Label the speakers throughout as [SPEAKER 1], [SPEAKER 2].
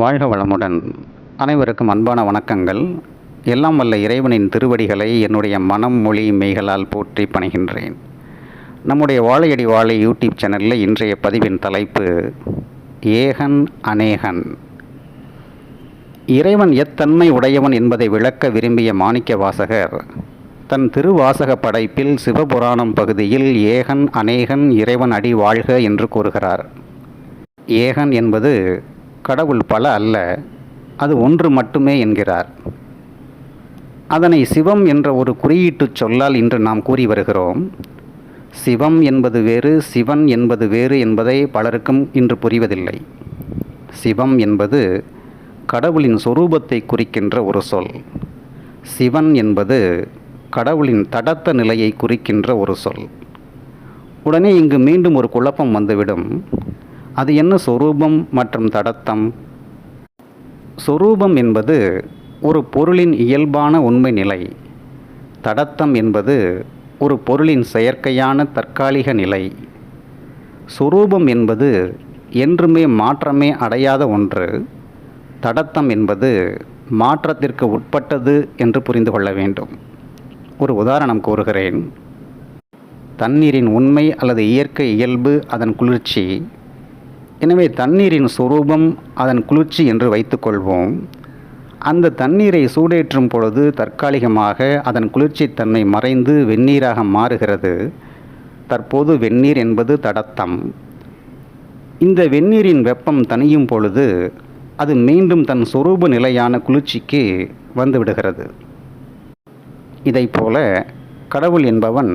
[SPEAKER 1] வாழ்க வளமுடன். அனைவருக்கும் அன்பான வணக்கங்கள். எல்லாம் வல்ல இறைவனின் திருவடிகளை என்னுடைய மனம் மொழி மெய்களால் போற்றி பணிகின்றேன். நம்முடைய வாழையடி வாழை யூடியூப் சேனலில் இன்றைய பதிவின் தலைப்பு ஏகன் அநேகன். இறைவன் எத்தன்மை உடையவன் என்பதை விளக்க விரும்பிய மாணிக்க வாசகர் தன் திருவாசக படைப்பில் சிவபுராணம் பகுதியில் ஏகன் அநேகன் இறைவன் அடி வாழ்க என்று கூறுகிறார். ஏகன் என்பது கடவுள் பல அல்ல அது ஒன்று மட்டுமே என்கிறார். அதனை சிவம் என்ற ஒரு குறியீட்டுச் சொல்லால் இன்று நாம் கூறி வருகிறோம். சிவம் என்பது வேறு சிவன் என்பது வேறு என்பதை பலருக்கும் இன்று புரிவதில்லை. சிவம் என்பது கடவுளின் சொரூபத்தை குறிக்கின்ற ஒரு சொல். சிவன் என்பது கடவுளின் தடத்த நிலையை குறிக்கின்ற ஒரு சொல். உடனே இங்கு மீண்டும் ஒரு குழப்பம் வந்துவிடும். அது என்ன சொரூபம் மற்றும் தடத்தம்? சொரூபம் என்பது ஒரு பொருளின் இயல்பான உண்மை நிலை. தடத்தம் என்பது ஒரு பொருளின் செயற்கையான தற்காலிக நிலை. சொரூபம் என்பது என்றுமே மாற்றமே அடையாத ஒன்று. தடத்தம் என்பது மாற்றத்திற்கு உட்பட்டது என்று புரிந்து கொள்ள வேண்டும். ஒரு உதாரணம் கூறுகிறேன். தண்ணீரின் உண்மை அல்லது இயற்கை இயல்பு அதன் குளிர்ச்சி. எனவே தண்ணீரின் சுரூபம் அதன் குளிர்ச்சி என்று வைத்துக்கொள்வோம். அந்த தண்ணீரை சூடேற்றும் பொழுது தற்காலிகமாக அதன் குளிர்ச்சித்தன்மை மறைந்து வெந்நீராக மாறுகிறது. தற்போது வெந்நீர் என்பது தடத்தம். இந்த வெந்நீரின் வெப்பம் தணியும் பொழுது அது மீண்டும் தன் சொரூப நிலையான குளிர்ச்சிக்கு வந்துவிடுகிறது. இதைப்போல கடவுள் என்பவன்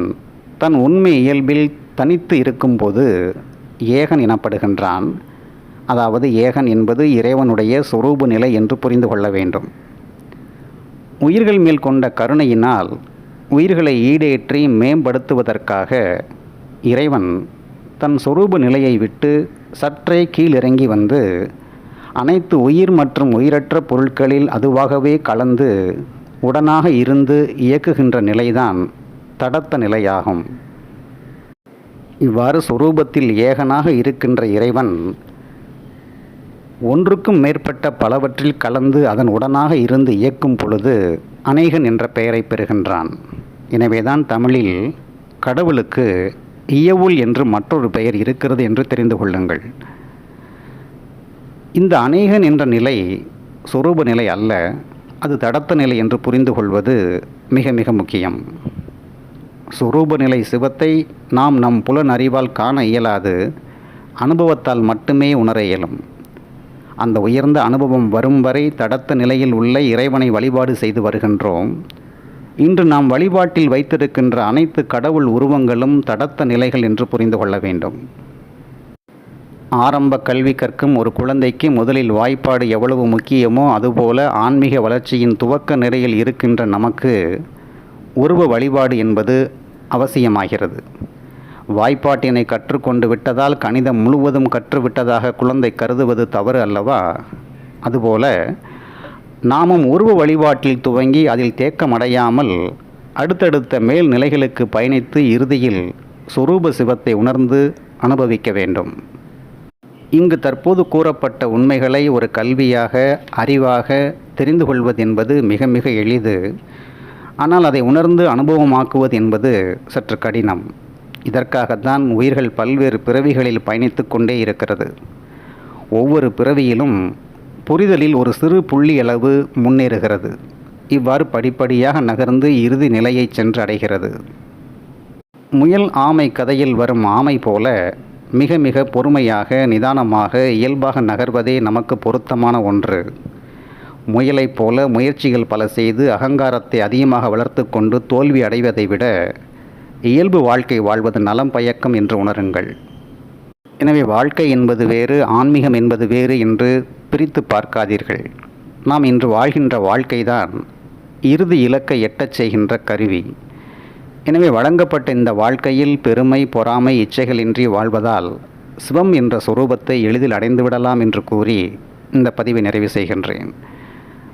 [SPEAKER 1] தன் உண்மை இயல்பில் தனித்து இருக்கும்போது ஏகன் எனப்படுகின்றான். அதாவது ஏகன் என்பது இறைவனுடைய சொரூப நிலை என்று புரிந்து கொள்ள வேண்டும். உயிர்கள் மேல் கொண்ட கருணையினால் உயிர்களை ஈடேற்றி மேம்படுத்துவதற்காக இறைவன் தன் சொரூப நிலையை விட்டு சற்றே கீழிறங்கி வந்து அனைத்து உயிர் மற்றும் உயிரற்ற பொருட்களில் அதுவாகவே கலந்து உடனாக இருந்து இயக்குகின்ற நிலைதான் தடத்த நிலையாகும். இவ்வாறு சொரூபத்தில் ஏகனாக இருக்கின்ற இறைவன் ஒன்றுக்கும் மேற்பட்ட பலவற்றில் கலந்து அதன் உடனாக இருந்து இயக்கும் பொழுது அநேகன் என்ற பெயரை பெறுகின்றான். எனவேதான் தமிழில் கடவுளுக்கு இயவுள் என்று மற்றொரு பெயர் இருக்கிறது என்று தெரிந்து கொள்ளுங்கள். இந்த அநேகன் என்ற நிலை சொரூப நிலை அல்ல அது தடத்த நிலை என்று புரிந்து கொள்வது மிக மிக முக்கியம். சுரூப நிலை சிவத்தை நாம் நம் புலன் அறிவால் காண இயலாது. அனுபவத்தால் மட்டுமே உணர இயலும். அந்த உயர்ந்த அனுபவம் வரும் வரை தடத்த நிலையில் உள்ள இறைவனை வழிபாடு செய்து வருகின்றோம். இன்று நாம் வழிபாட்டில் வைத்திருக்கின்ற அனைத்து கடவுள் உருவங்களும் தடத்த நிலைகள் என்று புரிந்து கொள்ள வேண்டும். ஆரம்ப கல்வி கற்கும் ஒரு குழந்தைக்கு முதலில் வாய்ப்பாடு எவ்வளவு முக்கியமோ அதுபோல ஆன்மீக வளர்ச்சியின் துவக்க நிலையில் இருக்கின்ற நமக்கு உருவ வழிபாடு என்பது அவசியமாகிறது. வாய்ப்பாட்டினை கற்றுக்கொண்டு விட்டதால் கணிதம் முழுவதும் கற்றுவிட்டதாக குழந்தை கருதுவது தவறு அல்லவா? அதுபோல நாமும் உருவ வழிபாட்டில் துவங்கி அதில் தேக்கமடையாமல் அடுத்தடுத்த மேல் நிலைகளுக்கு பயணித்து இறுதியில் சுரூப சிவத்தை உணர்ந்து அனுபவிக்க வேண்டும். இங்கு தற்போது கூறப்பட்ட உண்மைகளை ஒரு கல்வியாக அறிவாக தெரிந்து கொள்வது என்பது மிக மிக எளிது. ஆனால் அதை உணர்ந்து அனுபவமாக்குவது என்பது சற்று கடினம். இதற்காகத்தான் உயிர்கள் பல்வேறு பிறவிகளில் பயணித்து கொண்டே இருக்கிறது. ஒவ்வொரு பிறவியிலும் புரிதலில் ஒரு சிறு புள்ளி அளவு முன்னேறுகிறது. இவ்வாறு படிப்படியாக நகர்ந்து இறுதி நிலையை சென்றடைகிறது. முயல் ஆமை கதையில் வரும் ஆமை போல மிக மிக பொறுமையாக நிதானமாக இயல்பாக நகர்வதே நமக்கு பொருத்தமான ஒன்று. முயலைப் போல முயற்சிகள் பல செய்து அகங்காரத்தை அதிகமாக வளர்த்து கொண்டு தோல்வி அடைவதை விட இயல்பு வாழ்க்கை வாழ்வது நலம் பயக்கம் என்று உணருங்கள். எனவே வாழ்க்கை என்பது வேறு ஆன்மீகம் என்பது வேறு என்று பிரித்து பார்க்காதீர்கள். நாம் இன்று வாழ்கின்ற வாழ்க்கைதான் இறுதி இலக்கை எட்டச் செய்கின்ற கருவி. எனவே வழங்கப்பட்ட இந்த வாழ்க்கையில் பெருமை பொறாமை இச்சைகளின்றி வாழ்வதால் சிவம் என்ற சொரூபத்தை எளிதில் அடைந்துவிடலாம் என்று கூறி இந்த பதிவை நிறைவு செய்கின்றேன்.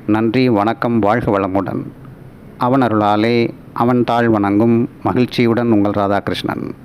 [SPEAKER 1] நன்றி வணக்கம் வாழ்க வளமுடன். அவன் அருளாலே அவன் தாழ் வணங்கும் மகிழ்ச்சியுடன் உங்கள் ராதாகிருஷ்ணன்.